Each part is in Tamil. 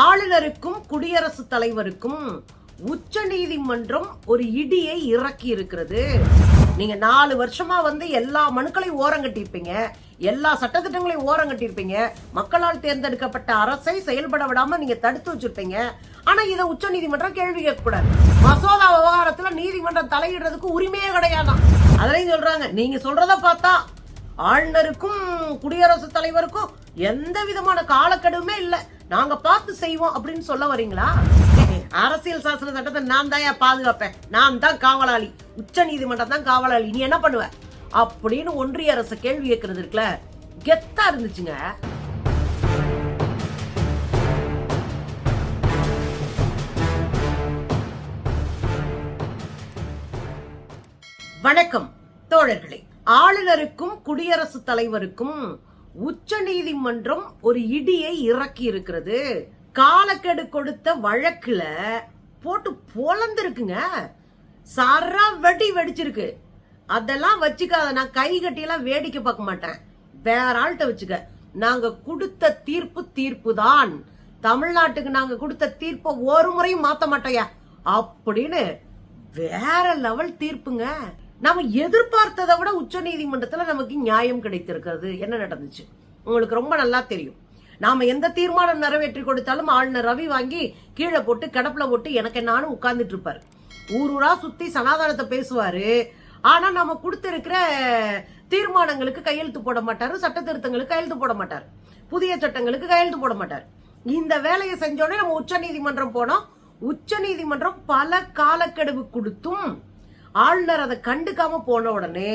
ஆளுநருக்கும் குடியரசுத் தலைவருக்கும் உச்ச நீதிமன்றம் ஒரு இடியை இறக்கி இருக்கிறது. நீங்க நாலு வருஷமா வந்து எல்லா மனுக்களையும் ஓரம் கட்டியிருப்பீங்க. எல்லா சட்டத்திட்டங்களையும் ஓரம் கட்டியிருப்பீங்க. மக்களால் தேர்ந்தெடுக்கப்பட்ட அரசை செயல்பட விடாம நீங்க தடுத்து வச்சிருப்பீங்க. ஆனா இதை உச்ச நீதிமன்றம் கேள்வி கேட்கக்கூடாது. மசோதா விவகாரத்துல நீதிமன்றம் தலையிடுறதுக்கு உரிமையே கிடையாதான் அதுலயும் சொல்றாங்க. நீங்க சொல்றத பார்த்தா ஆளுநருக்கும் குடியரசுத் தலைவருக்கும் எந்த விதமான காலக்கெடுவுமே இல்லை. நாங்க பார்த்து செய்வோம் அப்படின்னு சொல்ல வரீங்களா? அரசியல் சாசன சட்டத்தை நான் தான் பாதுகாப்பேன். நான் தான் காவலாளி. உச்ச நீதிமன்றம் தான் காவலாளி. நீ என்ன பண்ணுவ? அப்படின்னு ஒன்றிய அரசு கேள்வி கேட்கறது இருக்குல்ல? கெத்தா இருந்துச்சுங்க. வணக்கம் தோழர்களே. ஆளுநருக்கும் குடியரசுத் தலைவருக்கும் உச்ச நீதிமன்றம் ஒரு இடியை இறக்கி இருக்கிறது. காலக்கெடு கொடுத்த வழக்குல போட்டு பொலந்திருக்குங்க. சர வெடி வெடிச்சிருக்கு. அதெல்லாம் வச்சுக்காத நான் கை கட்டியெல்லாம் வேடிக்கை பார்க்க மாட்டேன். வேற ஆள்கிட்ட வச்சுக்க. நாங்க கொடுத்த தீர்ப்பு தீர்ப்பு தான் தமிழ்நாட்டுக்கு நாங்க கொடுத்த தீர்ப்பை ஒரு முறையும் மாத்த மாட்டோயா அப்படின்னு வேற லெவல் தீர்ப்புங்க. நாம எதிர்பார்த்ததை விட உச்ச நீதிமன்றத்துல நமக்கு நியாயம் கிடைத்திருக்கிறது. என்ன நடந்துச்சு? உங்களுக்கு ரொம்ப நல்லா தெரியும். நாம எந்த தீர்மானம் நிறைவேற்றி கொடுத்தாலும் ஆளுநர் ரவி வாங்கி கீழே போட்டு கிடப்புல போட்டு எனக்கு நானும் உட்கார்ந்துட்டு இருப்பாரு. ஊர் ஊரா சுத்தி சனாதனத்தை பேசுவாரு. ஆனா நம்ம கொடுத்திருக்கிற தீர்மானங்களுக்கு கையெழுத்து போட மாட்டாரு சட்ட திருத்தங்களுக்கு கையெழுத்து போட மாட்டார். புதிய சட்டங்களுக்கு கையெழுத்து போட மாட்டார். இந்த வேலையை செஞ்சோடனே நம்ம உச்ச நீதிமன்றம் போனோம். உச்ச நீதிமன்றம் பல காலக்கெடுவு கொடுத்தும் ஆளுநர் அதை கண்டுக்காம போன உடனே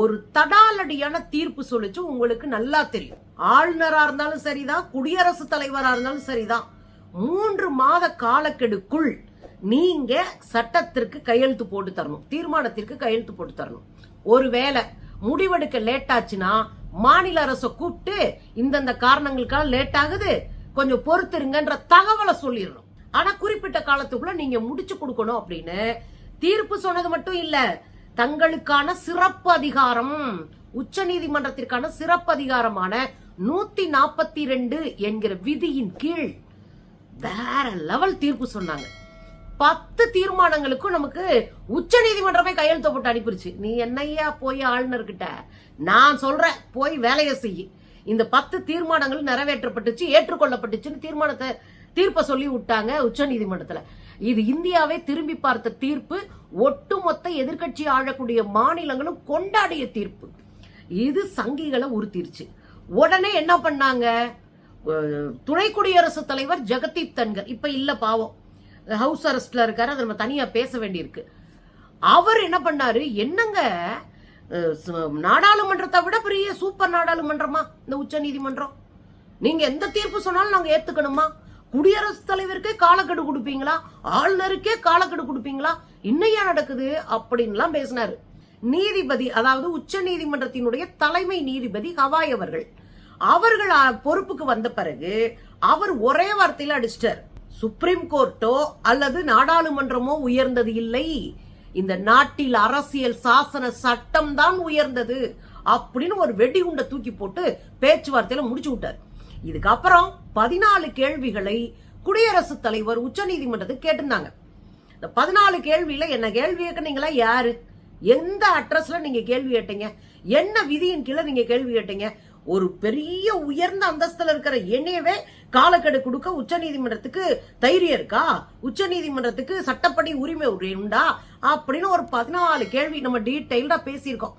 ஒரு தடாலடியான தீர்ப்பு சொல்லிச்சு உங்களுக்கு நல்லா தெரியும். ஆளுநரா இருந்தாலும் சரிதான் குடியரசு தலைவரா இருந்தாலும் சரிதான். மூன்று மாத காலக்கெடுக்குள் நீங்க சட்டத்திற்கு கையெழுத்து போட்டு தரணும் தீர்மானத்திற்கு கையெழுத்து போட்டு தரணும். ஒருவேளை முடிவெடுக்க லேட் ஆச்சுன்னா மாநில அரசை கூப்பிட்டு இந்தந்த காரணங்களுக்காக லேட் ஆகுது கொஞ்சம் பொறுத்துருங்கன்ற தகவலை சொல்லிடணும். ஆனா குறிப்பிட்ட காலத்துக்குள்ள நீங்க முடிச்சு கொடுக்கணும் அப்படின்னு தீர்ப்பு சொன்னது மட்டும் இல்ல. தங்களுக்கான சிறப்பு அதிகாரம் உச்ச நீதிமன்றத்திற்கான சிறப்பு அதிகாரமான நூத்தி நாற்பத்தி ரெண்டு என்கிற விதியின் கீழ் வேற லெவல் தீர்ப்பு சொன்னாங்க. பத்து தீர்மானங்களுக்கும் நமக்கு உச்ச நீதிமன்றமே கையெழுத்த போட்டு அனுப்பிடுச்சு நீ என்னையா போய் ஆளுநர்கிட்ட? நான் சொல்றேன் போய் வேலையை செய்யு இந்த பத்து தீர்மானங்கள் நிறைவேற்றப்பட்டுச்சு ஏற்றுக்கொள்ளப்பட்டுச்சுன்னு தீர்மானத்தை தீர்ப்பை சொல்லி விட்டாங்க உச்ச நீதிமன்றத்துல. இது இந்தியாவே திரும்பி பார்த்த தீர்ப்பு ஒட்டுமொத்த எதிர்க்கட்சி ஆழக்கூடிய மாநிலங்களும் கொண்டாடிய தீர்ப்பு. இது சங்கிகளை உறுத்திருச்சு. உடனே என்ன பண்ணாங்க? துணை குடியரசுத் தலைவர் ஜெகதீப் தன்கர். இப்ப இல்ல பாவம். ஹவுஸ் அரெஸ்ட்ல இருக்காரு அதை நம்ம தனியா பேச வேண்டியிருக்கு. அவர் என்ன பண்ணாரு? என்னங்க ச- நாடாளுமன்றத்தை விட பெரிய சூப்பர் நாடாளுமன்றமா? இந்த உச்ச நீதிமன்றம். நீங்க எந்த தீர்ப்பு சொன்னாலும் நாங்க ஏத்துக்கணுமா? குடியரசுத் தலைவருக்கே காலக்கெடு கொடுப்பீங்களா? ஆளுநருக்கே காலக்கெடு கொடுப்பீங்களா? இன்னையா நடக்குது? அப்படின்லாம் பேசினாரு. நீதிபதி அதாவது உச்ச நீதிமன்றத்தினுடைய தலைமை நீதிபதி ஹவாய் அவர்கள். அவர்கள் பொறுப்புக்கு வந்த பிறகு அவர் ஒரே வார்த்தையில அடிச்சிட்டார். சுப்ரீம் கோர்ட்டோ அல்லது நாடாளுமன்றமோ உயர்ந்தது இல்லை. இந்த நாட்டில் அரசியல் சாசன சட்டம் தான் உயர்ந்தது. அப்படின்னு ஒரு வெடிகுண்டை தூக்கி போட்டு பேச்சுவார்த்தையில முடிச்சு விட்டார். இதுக்கப்புறம் பதினாலு கேள்விகளை குடியரசுத் தலைவர் உச்ச நீதிமன்றத்துக்கு கேட்டிருந்தாங்க. இந்த பதினாலு கேள்வியில என்ன கேள்வி கேட்கறீங்களா யாரு? எந்த அட்ரஸ்ல நீங்க கேள்வி கேட்டீங்க? என்ன விதியின் கீழே நீங்க கேள்வி கேட்டீங்க? ஒரு பெரிய உயர்ந்த அந்தஸ்துல இருக்கிற என்னையவே காலக்கெடு கொடுக்க உச்ச நீதிமன்றத்துக்கு தைரியம் இருக்கா? உச்ச நீதிமன்றத்துக்கு சட்டப்படி உரிமை உண்டா? அப்படின்னு ஒரு பதினாலு கேள்வி நம்ம டீட்டெயில்டா பேசியிருக்கோம்.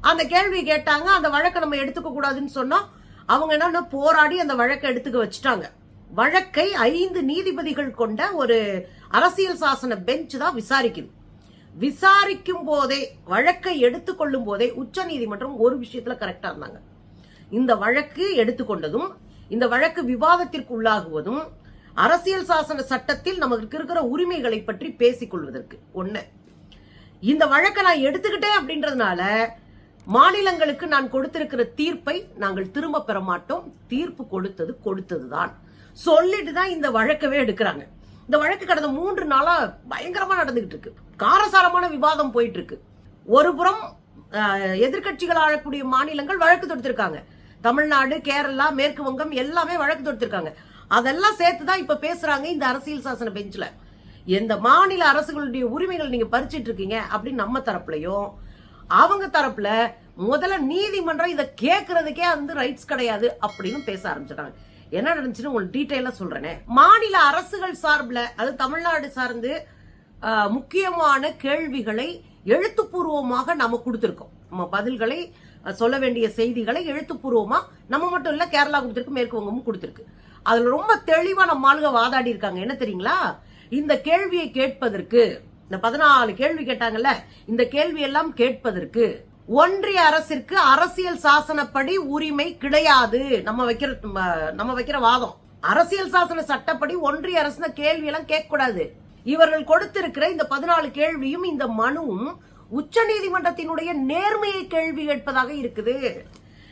அந்த கேள்வி கேட்டாங்க. அந்த வழக்கை நம்ம எடுத்துக்க கூடாதுன்னு சொன்னோம். அவங்க என்ன போராடி அந்த வழக்கை எடுத்துக்க வச்சுட்டாங்க. வழக்கை ஐந்து நீதிபதிகள் கொண்ட ஒரு அரசியல் சாசன பெஞ்ச் தான் விசாரிக்குது விசாரிக்கும் போதே வழக்கை எடுத்துக்கொள்ளும் போதே உச்ச நீதிமன்றம் ஒரு விஷயத்துல கரெக்டா இருந்தாங்க. இந்த வழக்கு எடுத்துக்கொண்டதும் இந்த வழக்கு விவாதத்திற்கு உள்ளாகுவதும் அரசியல் சாசன சட்டத்தில் நமக்கு இருக்கிற உரிமைகளை பற்றி பேசிக் கொள்வதற்கு. ஒண்ணு இந்த வழக்கை நான் எடுத்துக்கிட்டேன் அப்படின்றதுனால மாநிலங்களுக்கு நான் கொடுத்திருக்கிற தீர்ப்பை நாங்கள் திரும்ப பெற மாட்டோம். தீர்ப்பு கொடுத்தது கொடுத்ததுதான். சொல்லிட்டு தான் இந்த வழக்கவே எடுக்கிறாங்க. இந்த வழக்கு கடந்த மூன்று நாளா பயங்கரமா நடந்துகிட்டு இருக்கு. காரசாரமான விவாதம் போயிட்டு இருக்கு ஒரு புறம் எதிர்கட்சிகள் எதிர்க்கட்சிகள் ஆளக்கூடிய மாநிலங்கள் வழக்கு தொடுத்திருக்காங்க. தமிழ்நாடு கேரளா மேற்கு வங்கம் எல்லாமே வழக்கு தொடுத்திருக்காங்க. அதெல்லாம் சேர்த்து தான் இப்ப பேசுறாங்க இந்த அரசியல் சாசன பெஞ்சில். எந்த மாநில அரசுகளுடைய உரிமைகள் நீங்க பறிச்சிட்டு இருக்கீங்க அப்படின்னு நம்ம தரப்புலையும் அவங்க தரப்புல முதல்ல நீதிமன்றம் இதை கேட்கறதுக்கே வந்து ரைட்ஸ் கிடையாது அப்படின்னு பேச ஆரம்பிச்சிட்டாங்க. என்ன நடந்துச்சுன்னு உங்களுக்கு டீட்டெயிலா சொல்றேனே. மாநில அரசுகள் சார்பில் அது தமிழ்நாடு சார்ந்து முக்கியமான கேள்விகளை எழுத்துப்பூர்வமாக நம்ம கொடுத்துருக்கோம். நம்ம பதில்களை சொல்ல வேண்டிய செய்திகளை எழுத்துப்பூர்வமா நம்ம மட்டும் இல்ல கேரளா கொடுத்துருக்கு மேற்கு வங்கமும் கொடுத்துருக்கு. அதுல ரொம்ப தெளிவா நம்ம ஆளுங்க வாதாடி இருக்காங்க. என்ன தெரியுங்களா? இந்த கேள்வியை கேட்பதற்கு இந்த பதினாலு கேள்வி கேட்டாங்கல்ல இந்த கேள்வி எல்லாம் கேட்பதற்கு ஒன்றிய அரசிற்கு அரசியல் சாசனப்படி உரிமை கிடையாது. நம்ம வைக்கிற நம்ம- வைக்கிற வாதம். அரசியல் சாசன சட்டப்படி ஒன்றிய அரசு கேள்வி எல்லாம் கேட்க கூடாது இவர்கள் கொடுத்திருக்கிற இந்த பதினாலு கேள்வியும் இந்த மனுவும் உச்ச நீதிமன்றத்தினுடைய நேர்மையை கேள்வி கேட்பதாக இருக்குது.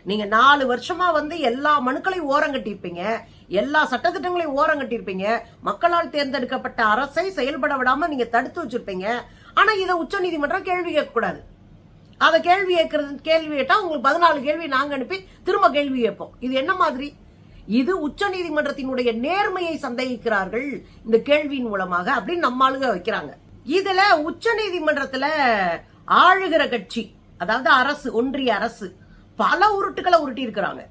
நீங்க நாலு வருஷமா வந்து எல்லா மனுக்களையும் ஓரங்கட்டிருப்பீங்க எல்லா சட்டத்திட்டங்களையும் ஓரம் கட்டியிருப்பீங்க. மக்களால் தேர்ந்தெடுக்கப்பட்ட அரசை செயல்பட விடாம நீங்க தடுத்து வச்சிருப்பீங்க. ஆனா இதை உச்ச நீதிமன்றம் கேள்வி கேட்கக்கூடாது. அதை கேள்வி கேட்கறது கேள்வி கேட்டா உங்களுக்கு பதினாலு கேள்வி நாங்க அனுப்பி திரும்ப கேள்வி கேட்போம். இது என்ன மாதிரி? இது உச்ச நீதிமன்றத்தினுடைய நேர்மையை சந்தேகிக்கிறார்கள் இந்த கேள்வியின் மூலமாக அப்படின்னு நம்ம வைக்கிறாங்க. இதுல உச்ச நீதிமன்றத்துல ஆளுகிற கட்சி அதாவது அரசு ஒன்றிய அரசு பல உருட்டுகளை உருட்டி இருக்கிறாங்க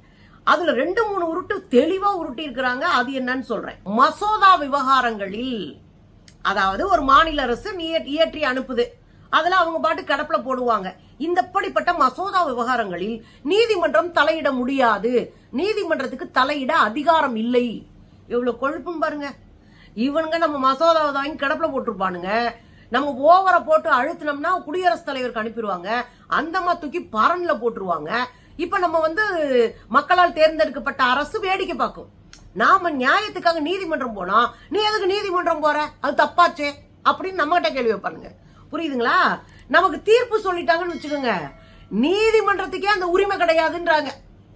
அதுல ரெண்டு மூணு உருட்டு தெளிவா உருட்டி இருக்கிறாங்க அது என்னன்னு சொல்றேன். மசோதா விவகாரங்களில் அதாவது ஒரு மாநில அரசு இயற்றி அனுப்புது. அதுல அவங்க பாட்டு கடப்புல போடுவாங்க. இந்தப்படிப்பட்ட மசோதா விவகாரங்களில் நீதிமன்றம் தலையிட முடியாது. நீதிமன்றத்துக்கு தலையிட அதிகாரம் இல்லை. இவ்வளவு கொழுப்பும் பாருங்க. இவனுங்க நம்ம மசோதாவை வாங்கி கடப்புல போட்டிருப்பானுங்க. நம்ம ஓவரை போட்டு அழுத்தினோம்னா குடியரசுத் தலைவருக்கு அனுப்பிடுவாங்க. அந்தமா தூக்கி பரன்ல போட்டுருவாங்க. இப்ப நம்ம வந்து மக்களால் தேர்ந்தெடுக்கப்பட்ட அரசு வேடிக்கை பார்க்கும். நாம நியாயத்துக்காக நீதிமன்றம் போனா நீ எதுக்கு நீதிமன்றம் போற? அது தப்பாச்சே. அப்படின்னு நம்மகிட்ட கேள்வி வைப்பானுங்க புரியுதுங்களா? நமக்கு தீர்ப்பு சொல்லிட்டாங்கன்னு வச்சுக்கோங்க. நீதிமன்றத்துக்கே அந்த உரிமை கிடையாதுன்றாங்க.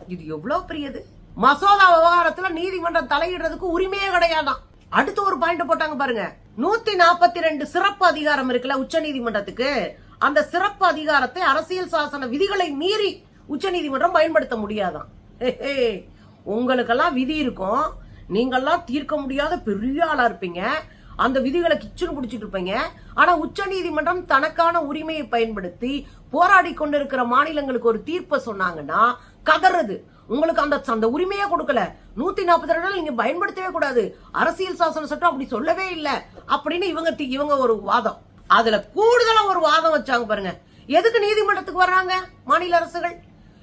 இது எவ்வளவு பெரியது? மசோதா விவகாரத்துல நீதிமன்றம் தலையிடுறதுக்கு உரிமையே கிடையாதான். அடுத்து ஒரு பாயிண்ட் போட்டாங்க பாருங்க. நூத்தி நாற்பத்தி ரெண்டு சிறப்பு அதிகாரம் இருக்குல்ல உச்ச நீதிமன்றத்துக்கு அந்த சிறப்பு அதிகாரத்தை அரசியல் சாசன விதிகளை மீறி உச்ச நீதிமன்றம் பயன்படுத்த முடியாதான். உங்களுக்கெல்லாம் விதி இருக்கும். நீங்கள்லாம் தீர்க்க முடியாத பெரிய ஆளா இருப்பீங்க. அந்த விதிகளை கிச்சுன்னு பிடிச்சிட்டு இருப்பீங்க. ஆனா உச்ச நீதிமன்றம் தனக்கான உரிமையை பயன்படுத்தி போராடி கொண்டிருக்கிற மாநிலங்களுக்கு ஒரு தீர்ப்பை சொன்னாங்கன்னா கதறது. உங்களுக்கு அந்த அந்த உரிமையே கொடுக்கல. நூத்தி நாற்பத்தி ரெண்டு நீங்க பயன்படுத்தவே கூடாது. அரசியல் சாசன சட்டம் அப்படி சொல்லவே இல்லை. அப்படின்னு இவங்க இவங்க ஒரு வாதம். அதுல கூடுதலா ஒரு வாதம் வச்சாங்க பாருங்க. எதுக்கு நீதிமன்றத்துக்கு வர்றாங்க? மாநில அரசுகள்.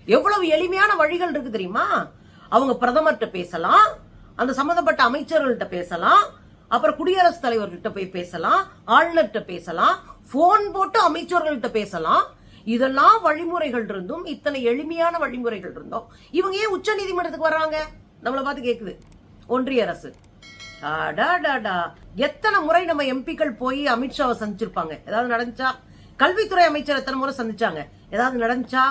எவ்வளவு எளிமையான வழிகள் இருக்கு தெரியுமா? அவங்க பிரதமர்கிட்ட பேசலாம் அந்த சம்பந்தப்பட்ட அமைச்சர்கள்ட்ட பேசலாம் அப்புறம் குடியரசுத் தலைவர்கிட்ட போய் பேசலாம் ஆளுநர்கிட்ட பேசலாம் போன் போட்டு அமைச்சர்கள்ட்ட பேசலாம். இதெல்லாம் வழிமுறைகள் இருந்தும் இத்தனை எளிமையான வழிமுறைகள் இருந்தும். இவங்க ஏன் உச்ச நீதிமன்றத்துக்கு வர்றாங்க? நம்மளை பார்த்து கேக்குது. ஒன்றிய அரசு. எத்தனை முறை நம்ம எம்பிக்கள் போய் அமித்ஷாவை சந்திச்சிருப்பாங்க? ஏதாவது நடந்துச்சா? கல்வித்துறை அமைச்சர் எத்தனை முறை சந்திச்சாங்க? ஏதாவது நடந்துச்சா?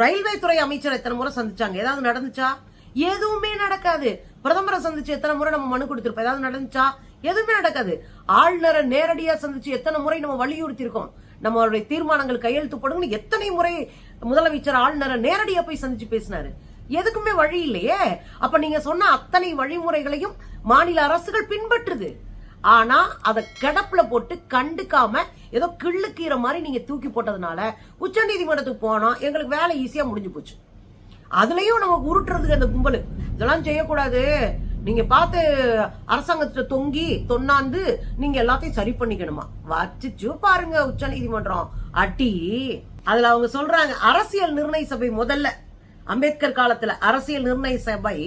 ரயில்வே துறை அமைச்சர் எத்தனை முறை சந்திச்சாங்க? ஏதாவது நடந்துச்சா? எதுவுமே நடக்காது. பிரதமரை சந்திச்சு எத்தனை முறை நம்ம மனு கொடுத்திருப்போம்? ஏதாவது நடந்துச்சா? எதுவுமே நடக்காது. ஆளுநரை நேரடியா சந்திச்சு எத்தனை முறை நம்ம வலியுறுத்தி இருக்கோம் நம்மளுடைய தீர்மானங்கள் கையெழுத்துப்படுங்க எத்தனை முறை முதலமைச்சர் ஆளுநரை நேரடியா போய் சந்திச்சு பேசினாரு. எதுக்குமே வழி இல்லையே. அப்ப நீங்க சொன்ன அத்தனை வழிமுறைகளையும் மாநில அரசுகள் பின்பற்றுது. ஆனா அதை கிடப்புல போட்டு கண்டுக்காம ஏதோ கிள்ளுக்கீரை மாதிரி நீங்க தூக்கி போட்டதுனால உச்ச நீதிமன்றத்துக்கு போனோம் எங்களுக்கு வேலை ஈஸியா முடிஞ்சு போச்சு. அதுலயும் நம்ம உருட்டுறதுக்கு அந்த கும்பல். இதெல்லாம் செய்யக்கூடாது. நீங்க பார்த்து அரசாங்கத்துல தொங்கி தொன்னாந்து நீங்க எல்லாத்தையும் சரி பண்ணிக்கணுமா? வச்சுச்சு பாருங்க உச்ச நீதிமன்றம் அட்டி அதுல அவங்க சொல்றாங்க அரசியல் நிர்ணய சபை முதல்ல. அம்பேத்கர் காலத்துல அரசியல் நிர்ணய சபை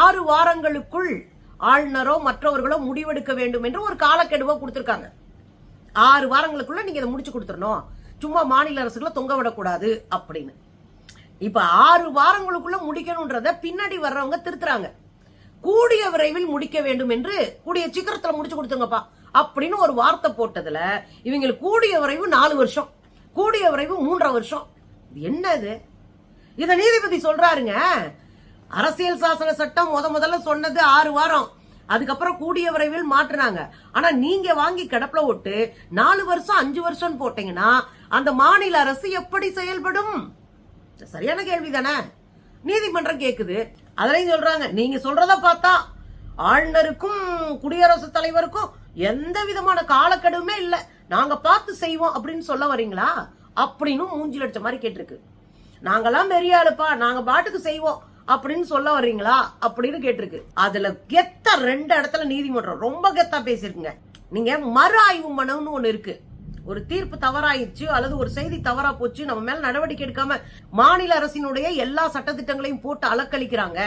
ஆறு வாரங்களுக்குள் ஆளுநரோ மற்றவர்களோ முடிவெடுக்க வேண்டும் என்று ஒரு காலக்கெடுவோ கொடுத்துருக்காங்க. ஆறு வாரங்களுக்குள்ள நீங்க இதை முடிச்சு கொடுத்துடணும் சும்மா மாநில அரசுகளை தொங்க விடக்கூடாது அப்படின்னு. இப்ப ஆறு வாரங்களுக்குள்ள முடிக்கணும்ன்றத பின்னாடி வர்றவங்க திருத்துறாங்க. கூடிய விரைவில் முடிக்க வேண்டும் என்று கூடிய சீக்கிரத்துல முடிச்சு கொடுத்துங்கப்பா அப்படின்னு ஒரு வார்த்தை போட்டதுல இவங்களுக்கு கூடிய விரைவு நாலு வருஷம் கூடிய விரைவு மூன்றரை வருஷம். இது என்னது? இத நீதிபதி சொல்றாருங்க அரசியல் சாசன சட்டம் முத முதல்ல சொன்னது ஆறு வாரம். அதுக்கப்புறம் கூடிய விரைவில் மாற்றுனாங்க. ஆனா நீங்க வாங்கி கிடப்புல விட்டு நாலு வருஷம் அஞ்சு வருஷம் போட்டீங்கன்னா அந்த மாநில அரசு எப்படி செயல்படும்? சரியான கேள்வி தானே நீதிமன்றம் கேக்குது. அதுலயும் சொல்றாங்க. நீங்க சொல்றத பார்த்தா ஆளுநருக்கும் குடியரசுத் தலைவருக்கும் எந்த விதமான காலக்கெடுவுமே இல்லை. நாங்க பார்த்து செய்வோம் அப்படின்னு சொல்ல வரீங்களா? அப்படின்னு மூஞ்சில் அடிச்ச மாதிரி கேட்டிருக்கு. நாங்கெல்லாம் பெரிய ஆளுப்பா. நாங்க பாட்டுக்கு செய்வோம். அப்படின்னு சொல்ல வர்றீங்களா? அப்படின்னு கேட்டிருக்கு. அதுல கெத்த ரெண்டு இடத்துல நீதிமன்றம். ரொம்ப கெத்தா பேசிருக்குங்க நீங்க மறு ஆய்வு மனுன்னு ஒண்ணு இருக்கு. ஒரு தீர்ப்பு தவறாயிருச்சு அல்லது ஒரு செய்தி தவறா போச்சு நம்ம மேல நடவடிக்கை எடுக்காம மாநில அரசினுடைய எல்லா சட்டத்திட்டங்களையும் போட்டு அலக்களிக்கிறாங்க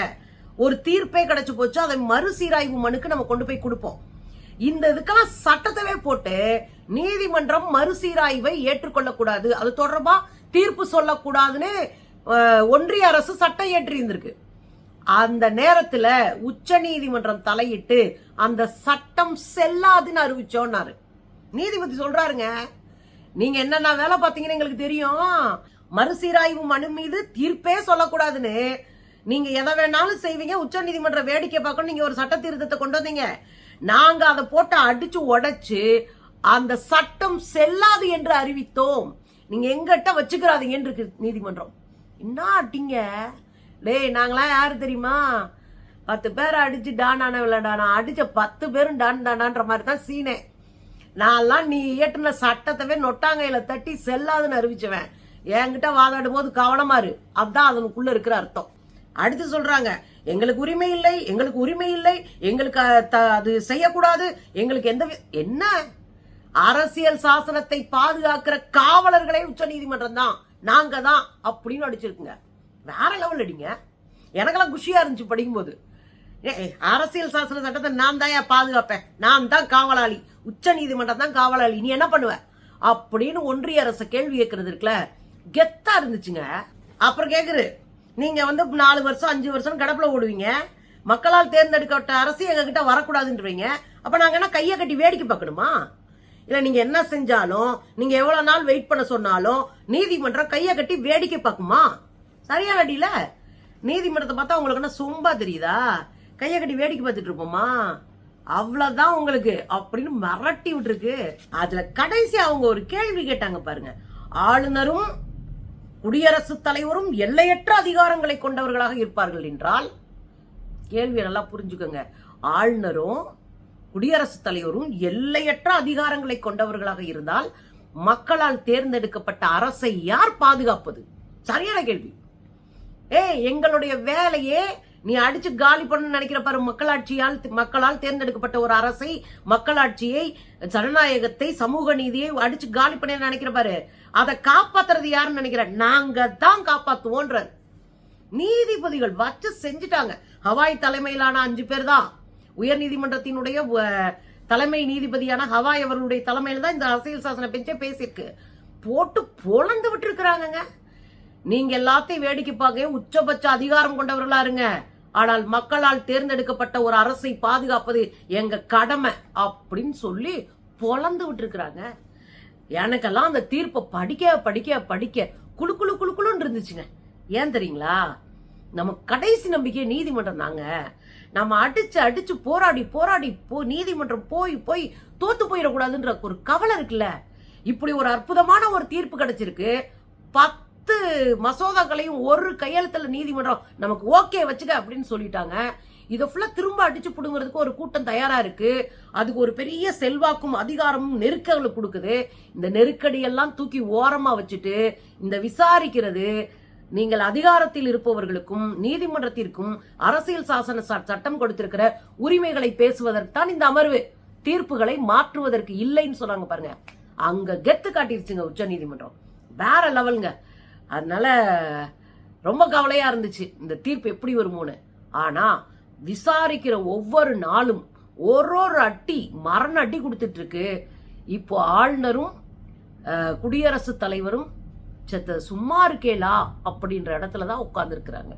ஒரு தீர்ப்பே கிடைச்சு போச்சு அதை மறுசீராய்வு மனுக்கு நம்ம கொண்டு போய் கொடுப்போம். இந்த இதுக்கெல்லாம் சட்டத்தவே போட்டு நீதிமன்றம் மறுசீராய்வை ஏற்றுக்கொள்ளக்கூடாது. அது தொடர்பா தீர்ப்பு சொல்லக்கூடாதுன்னு ஒன்றிய அரசு சட்டம் ஏற்றி இருந்திருக்கு அந்த நேரத்தில் உச்ச நீதிமன்றம் தலையிட்டு அந்த சட்டம் செல்லாதுன்னு அறிவிச்சோன்னாரு. நீதிபதி சொல்றாருங்க நீங்க என்னென்ன வேலை பார்த்தீங்கன்னு எங்களுக்கு தெரியும். மறுசீராய்வு மனு மீது தீர்ப்பே சொல்லக்கூடாதுன்னு. நீங்க எதை வேணாலும் செய்வீங்க. உச்ச நீதிமன்ற வேடிக்கை பார்க்கணும் நீங்க ஒரு சட்ட திருத்தத்தை கொண்டு வந்தீங்க. நாங்க அதை போட்டு அடிச்சு உடைச்சு அந்த சட்டம் செல்லாது என்று அறிவித்தோம். நீங்க எங்கிட்ட வச்சுக்கிறாதீங்கன்னு இருக்கு நீதிமன்றம். என்ன அட்டிங்க டேய் நாங்களாம் யார் தெரியுமா? பத்து பேரை அடிச்சு டான் ஆனவில்லடா நான் அடிச்ச பத்து பேரும் டான் டானான்ற மாதிரி தான் சீனே. நான்லாம் நீ இயற்றின சட்டத்தவே நொட்டாங்கையில தட்டி செல்லாதுன்னு அறிவிச்சுவேன். என்கிட்ட வாதாடும் போது கவனமாரு அதுதான் அதான் அதனுக்குள்ள இருக்கிற அர்த்தம். அடுத்து சொல்றாங்க எங்களுக்கு உரிமை இல்லை எங்களுக்கு உரிமை இல்லை எங்களுக்கு த- அது செய்யக்கூடாது எங்களுக்கு எந்த வி- என்ன? அரசியல் சாசனத்தை பாதுகாக்கிற காவலர்களே உச்ச நீதிமன்றம் தான் நாங்க தான் அப்படின்னு அடிச்சிருக்குங்க. வேற லெவல் அடிங்க. எனக்கெல்லாம் குஷியா இருந்துச்சு படிக்கும்போது. அரசியல் சாசன சட்டத்தை நான் தான் பாதுகாப்பேன்? நான் தான் காவலாளி. உச்ச நீதிமன்றம் தான் காவலாளி. நீ என்ன பண்ணுவ? அப்படின்னு ஒன்றிய அரசு கேள்வி கேட்கறது இருக்குல்ல. கெத்தா இருந்துச்சுங்க. அப்புறம் கேக்குது. நீங்க வந்து நாலு வருஷம் அஞ்சு வருஷம் கடப்புல ஓடுவீங்க. மக்களால் தேர்ந்தெடுக்கப்பட்ட அரசு எங்ககிட்ட வரக்கூடாதுன்றீங்க. அப்ப நாங்க என்ன கையை கட்டி வேடிக்கை பார்க்கணுமா? இல்ல நீங்க என்ன செஞ்சாலும் நீங்க எவ்வளவு நாள் வெயிட் பண்ண சொன்னாலும் நீதிமன்றம் கையை கட்டி வேடிக்கை பார்க்குமா? சரியான அடியில நீதிமன்றத்தை பார்த்தா உங்களுக்கு என்ன சொம்பா தெரியுதா? கையை கட்டி வேடிக்கை பார்த்துட்டு இருப்போமா? அவ்வளவுதான் உங்களுக்கு. அப்படின்னு மிரட்டி விட்டுருக்கு. அதுல கடைசி அவங்க ஒரு கேள்வி கேட்டாங்க பாருங்க. ஆளுநரும் குடியரசுத் தலைவரும் எல்லையற்ற அதிகாரங்களை கொண்டவர்களாக இருப்பார்கள் என்றால் கேள்வியை நல்லா புரிஞ்சுக்கோங்க. ஆளுநரும் குடியரசுத் தலைவரும் எல்லையற்ற அதிகாரங்களை கொண்டவர்களாக இருந்தால் மக்களால் தேர்ந்தெடுக்கப்பட்ட அரசை யார் பாதுகாப்பது? சரியான கேள்வி. ஏ எங்களுடைய வேலையே நீ அடிச்சு காலி பண்ண நினைக்கிற பாரு மக்களாட்சியால் மக்களால் தேர்ந்தெடுக்கப்பட்ட ஒரு அரசை மக்களாட்சியை ஜனநாயகத்தை சமூக நீதியை அடிச்சு காலி பண்ண நினைக்கிற பாரு. அதை காப்பாத்துறது யாருன்னு நினைக்கிற? நாங்க தான் காப்பாத்துவோன்றார் நீதிபதிகள் வச்சு செஞ்சுட்டாங்க. ஹவாய் தலைமையிலான அஞ்சு பேர் தான். உயர்நீதிமன்றத்தினுடைய தலைமை நீதிபதியான ஹவாய் அவர்களுடைய தலைமையில் தான் இந்த அரசியல் சாசன பெஞ்சே பேசியிருக்கு. போட்டு பொழந்து விட்டு இருக்கிறாங்கங்க நீங்க எல்லாத்தையும் வேடிக்கை பார்க்க உச்சபட்ச அதிகாரம் கொண்டவர்களா இருங்க. ஆனால் மக்களால் தேர்ந்தெடுக்கப்பட்ட ஒரு அரசை பாதுகாப்பது எங்க கடமை அப்படின்னு சொல்லி பொழந்து விட்டுருக்குறாங்க. எனக்கெல்லாம் அந்த தீர்ப்பை படிக்க படிக்க படிக்க குழு குழு குழு குளுன்னு இருந்துச்சுங்க. ஏன் தெரியுங்களா? நம்ம கடைசி நம்பிக்கை நீதிமன்றம் தாங்க. நம்ம அடிச்சு அடிச்சு போராடி போராடி போ நீதிமன்றம் போய் போய் தோத்து போயிடக்கூடாதுன்ற ஒரு கவலை இருக்குல்ல? இப்படி ஒரு அற்புதமான ஒரு தீர்ப்பு கிடைச்சிருக்கு. பத்து மசோதாக்களையும் ஒரு கையெழுத்துல நீதிமன்றம் நமக்கு ஓகே வச்சுக்க அப்படின்னு சொல்லிட்டாங்க. இதை ஃபுல்லாக திரும்ப அடிச்சு பிடுங்கிறதுக்கு ஒரு கூட்டம் தயாராக இருக்கு. அதுக்கு ஒரு பெரிய செல்வாக்கும் அதிகாரமும் நெருக்கங்களை கொடுக்குது. இந்த நெருக்கடியெல்லாம் தூக்கி ஓரமாக வச்சுட்டு இந்த விசாரிக்கிறது நீங்கள் அதிகாரத்தில் இருப்பவர்களுக்கும் நீதிமன்றத்திற்கும் அரசியல் சாசன ச- சட்டம் கொடுத்திருக்கிற உரிமைகளை பேசுவதற்கு தான் இந்த அமர்வு. தீர்ப்புகளை மாற்றுவதற்கு இல்லைன்னு சொன்னாங்க பாருங்க. அங்க கெத்து காட்டிருச்சுங்க உச்ச நீதிமன்றம். வேற லெவலுங்க. அதனால ரொம்ப கவலையா இருந்துச்சு. இந்த தீர்ப்பு எப்படி வருமோன்னு. ஆனா விசாரிக்கிற ஒவ்வொரு நாளும் ஒரு ஒரு அட்டி மரண அட்டி கொடுத்துட்டு இருக்கு. இப்போ ஆளுநரும் குடியரசுத் தலைவரும் செத்த சும்மா இருக்கேலா அப்படின்ற இடத்துல தான் உட்காந்துருக்குறாங்க